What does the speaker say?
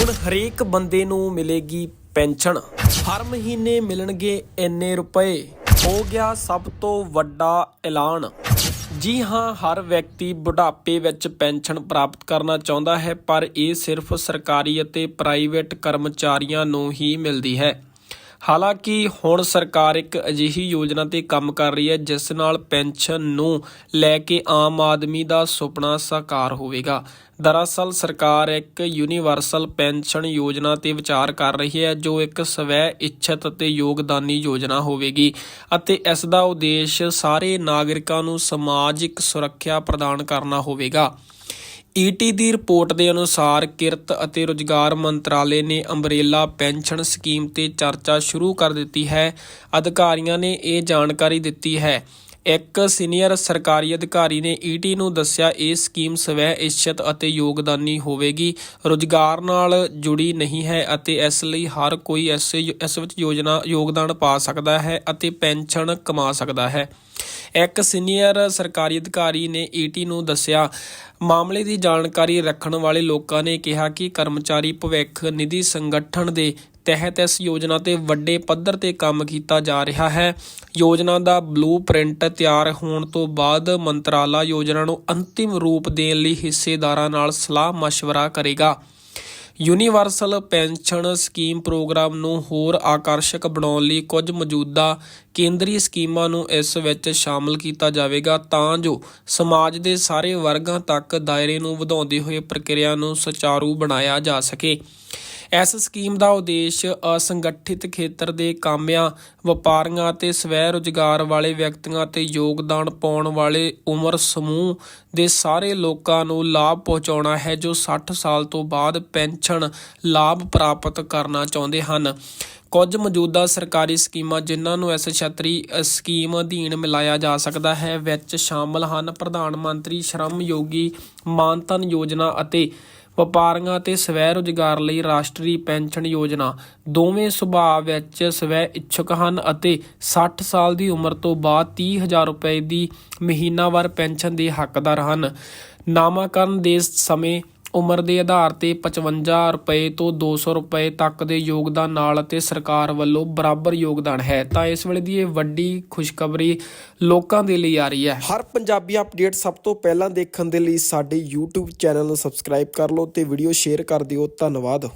ਹੁਣ ਹਰੇਕ ਬੰਦੇ ਨੂੰ ਮਿਲੇਗੀ ਪੈਨਸ਼ਨ। ਹਰ ਮਹੀਨੇ ਮਿਲਣਗੇ ਇੰਨੇ ਰੁਪਏ। ਹੋ ਗਿਆ ਸਭ ਤੋਂ ਵੱਡਾ ਐਲਾਨ। ਜੀ ਹਾਂ, ਹਰ ਵਿਅਕਤੀ ਬੁਢਾਪੇ ਵਿੱਚ ਪੈਨਸ਼ਨ ਪ੍ਰਾਪਤ ਕਰਨਾ ਚਾਹੁੰਦਾ ਹੈ, ਪਰ ਇਹ ਸਿਰਫ ਸਰਕਾਰੀ ਅਤੇ ਪ੍ਰਾਈਵੇਟ ਕਰਮਚਾਰੀਆਂ ਨੂੰ ਹੀ ਮਿਲਦੀ ਹੈ। ਹਾਲਾਂਕਿ ਹੁਣ ਸਰਕਾਰ ਇੱਕ ਅਜਿਹੀ ਯੋਜਨਾ ਤੇ ਕੰਮ ਕਰ ਰਹੀ ਹੈ, ਜਿਸ ਨਾਲ ਪੈਨਸ਼ਨ ਨੂੰ ਲੈ ਕੇ ਆਮ ਆਦਮੀ ਦਾ ਸੁਪਨਾ ਸਾਕਾਰ ਹੋਵੇਗਾ। ਦਰਅਸਲ ਸਰਕਾਰ ਇੱਕ ਯੂਨੀਵਰਸਲ ਪੈਨਸ਼ਨ ਯੋਜਨਾ ਤੇ ਵਿਚਾਰ ਕਰ ਰਹੀ ਹੈ, ਜੋ ਇੱਕ ਸਵੈ ਇੱਛਤ ਅਤੇ ਯੋਗਦਾਨੀ ਯੋਜਨਾ ਹੋਵੇਗੀ ਅਤੇ ਇਸ ਦਾ ਉਦੇਸ਼ ਸਾਰੇ ਨਾਗਰਿਕਾਂ ਨੂੰ ਸਮਾਜਿਕ ਸੁਰੱਖਿਆ ਪ੍ਰਦਾਨ ਕਰਨਾ ਹੋਵੇਗਾ। ਈਟੀ ਦੀ ਰਿਪੋਰਟ ਦੇ ਅਨੁਸਾਰ ਕਿਰਤ ਅਤੇ ਰੁਜ਼ਗਾਰ ਮੰਤਰਾਲੇ ਨੇ ਅੰਬਰੇਲਾ ਪੈਨਸ਼ਨ ਸਕੀਮ ਤੇ ਚਰਚਾ ਸ਼ੁਰੂ ਕਰ ਦਿੱਤੀ ਹੈ। ਅਧਿਕਾਰੀਆਂ ਨੇ ਇਹ ਜਾਣਕਾਰੀ ਦਿੱਤੀ ਹੈ। ਇੱਕ ਸੀਨੀਅਰ ਸਰਕਾਰੀ ਅਧਿਕਾਰੀ ਨੇ ਈਟੀ ਨੂੰ ਦੱਸਿਆ, ਇਹ ਸਕੀਮ ਸਵੈ ਇੱਛਤ ਅਤੇ ਯੋਗਦਾਨੀ ਹੋਵੇਗੀ। ਰੁਜ਼ਗਾਰ ਨਾਲ ਜੁੜੀ ਨਹੀਂ ਹੈ ਅਤੇ ਇਸ ਲਈ ਹਰ ਕੋਈ ਇਸ ਇਸ ਵਿੱਚ ਯੋਜਨਾ ਯੋਗਦਾਨ ਪਾ ਸਕਦਾ ਹੈ ਅਤੇ ਪੈਨਸ਼ਨ ਕਮਾ ਸਕਦਾ ਹੈ। ਇੱਕ ਸੀਨੀਅਰ ਸਰਕਾਰੀ ਅਧਿਕਾਰੀ ਨੇ ਈਟੀ ਨੂੰ ਦੱਸਿਆ। ਮਾਮਲੇ ਦੀ ਜਾਣਕਾਰੀ ਰੱਖਣ ਵਾਲੇ ਲੋਕਾਂ ਨੇ ਕਿਹਾ ਕਿ ਕਰਮਚਾਰੀ ਭਵਿੱਖ ਨਿਧੀ ਸੰਗਠਨ ਦੇ ਤਹਿਤ ਇਸ ਯੋਜਨਾ ਤੇ ਵੱਡੇ ਪੱਧਰ ਤੇ ਕੰਮ ਕੀਤਾ ਜਾ ਰਿਹਾ ਹੈ। ਯੋਜਨਾ ਦਾ ਬਲੂਪ੍ਰਿੰਟ ਤਿਆਰ ਹੋਣ ਤੋਂ ਬਾਅਦ ਮੰਤਰਾਲਾ ਯੋਜਨਾ ਨੂੰ ਅੰਤਿਮ ਰੂਪ ਦੇਣ ਲਈ ਹਿੱਸੇਦਾਰਾਂ ਨਾਲ ਸਲਾਹ مشਵਰਾ ਕਰੇਗਾ। ਯੂਨੀਵਰਸਲ ਪੈਨਸ਼ਨ ਸਕੀਮ ਪ੍ਰੋਗਰਾਮ ਨੂੰ ਹੋਰ ਆਕਰਸ਼ਕ ਬਣਾਉਣ ਲਈ ਕੁਝ ਮੌਜੂਦਾ ਕੇਂਦਰੀ ਸਕੀਮਾਂ ਨੂੰ ਇਸ ਵਿੱਚ ਸ਼ਾਮਲ ਕੀਤਾ ਜਾਵੇਗਾ ਤਾਂ ਜੋ ਸਮਾਜ ਦੇ ਸਾਰੇ ਵਰਗਾਂ ਤੱਕ ਦਾਇਰੇ ਨੂੰ ਵਧਾਉਂਦੇ ਹੋਏ ਪ੍ਰਕਿਰਿਆ ਨੂੰ ਸੁਚਾਰੂ ਬਣਾਇਆ ਜਾ ਸਕੇ। ਇਸ ਸਕੀਮ ਦਾ ਉਦੇਸ਼ ਅਸੰਗਠਿਤ ਖੇਤਰ ਦੇ ਕਾਮਿਆਂ, ਵਪਾਰੀਆਂ ਅਤੇ ਸਵੈ ਰੁਜ਼ਗਾਰ ਵਾਲੇ ਵਿਅਕਤੀਆਂ ਤੇ ਯੋਗਦਾਨ ਪਾਉਣ ਵਾਲੇ ਉਮਰ ਸਮੂਹ ਦੇ ਸਾਰੇ ਲੋਕਾਂ ਨੂੰ ਲਾਭ ਪਹੁੰਚਾਉਣਾ ਹੈ, ਜੋ 60 ਸਾਲ ਤੋਂ ਬਾਅਦ ਪੈਨਸ਼ਨ ਲਾਭ ਪ੍ਰਾਪਤ ਕਰਨਾ ਚਾਹੁੰਦੇ ਹਨ। ਕੁਝ ਮੌਜੂਦਾ ਸਰਕਾਰੀ ਸਕੀਮਾਂ, ਜਿਨ੍ਹਾਂ ਨੂੰ ਇਸ ਛਤਰੀ ਸਕੀਮ ਅਧੀਨ ਮਿਲਾਇਆ ਜਾ ਸਕਦਾ ਹੈ, ਵਿੱਚ ਸ਼ਾਮਲ ਹਨ ਪ੍ਰਧਾਨ ਮੰਤਰੀ ਸ਼ਰਮ ਯੋਗੀ ਮਾਨਧਨ ਯੋਜਨਾ ਅਤੇ ਵਪਾਰੀਆਂ ਅਤੇ ਸਵੈ ਰੁਜ਼ਗਾਰ ਲਈ ਰਾਸ਼ਟਰੀ ਪੈਨਸ਼ਨ ਯੋਜਨਾ। ਦੋਵੇਂ ਸੁਭਾਅ ਵਿੱਚ ਸਵੈ ਇੱਛੁਕ ਹਨ ਅਤੇ 60 ਸਾਲ ਦੀ ਉਮਰ ਤੋਂ ਬਾਅਦ 30000 ਰੁਪਏ ਦੀ ਮਹੀਨਾਵਾਰ ਪੈਨਸ਼ਨ ਦੇ ਹੱਕਦਾਰ ਹਨ। ਨਾਮਾਕਰਨ ਦੇ ਸਮੇਂ ਉਮਰ ਦੇ ਆਧਾਰ ਤੇ 55 ਰੁਪਏ ਤੋਂ 200 ਰੁਪਏ ਤੱਕ ਦੇ ਯੋਗਦਾਨ ਨਾਲ ਅਤੇ ਸਰਕਾਰ ਵੱਲੋਂ ਬਰਾਬਰ ਯੋਗਦਾਨ ਹੈ। ਤਾਂ ਇਸ ਵੇਲੇ ਦੀ ਇਹ ਵੱਡੀ ਖੁਸ਼ਖਬਰੀ ਲੋਕਾਂ ਦੇ ਲਈ ਆ ਰਹੀ ਹੈ। ਹਰ ਪੰਜਾਬੀ ਅਪਡੇਟ ਸਭ ਤੋਂ ਪਹਿਲਾਂ ਦੇਖਣ ਦੇ ਲਈ ਸਾਡੇ YouTube ਚੈਨਲ ਨੂੰ ਸਬਸਕ੍ਰਾਈਬ ਕਰ ਲਓ ਤੇ ਵੀਡੀਓ ਸ਼ੇਅਰ ਕਰ ਦਿਓ। ਧੰਨਵਾਦ।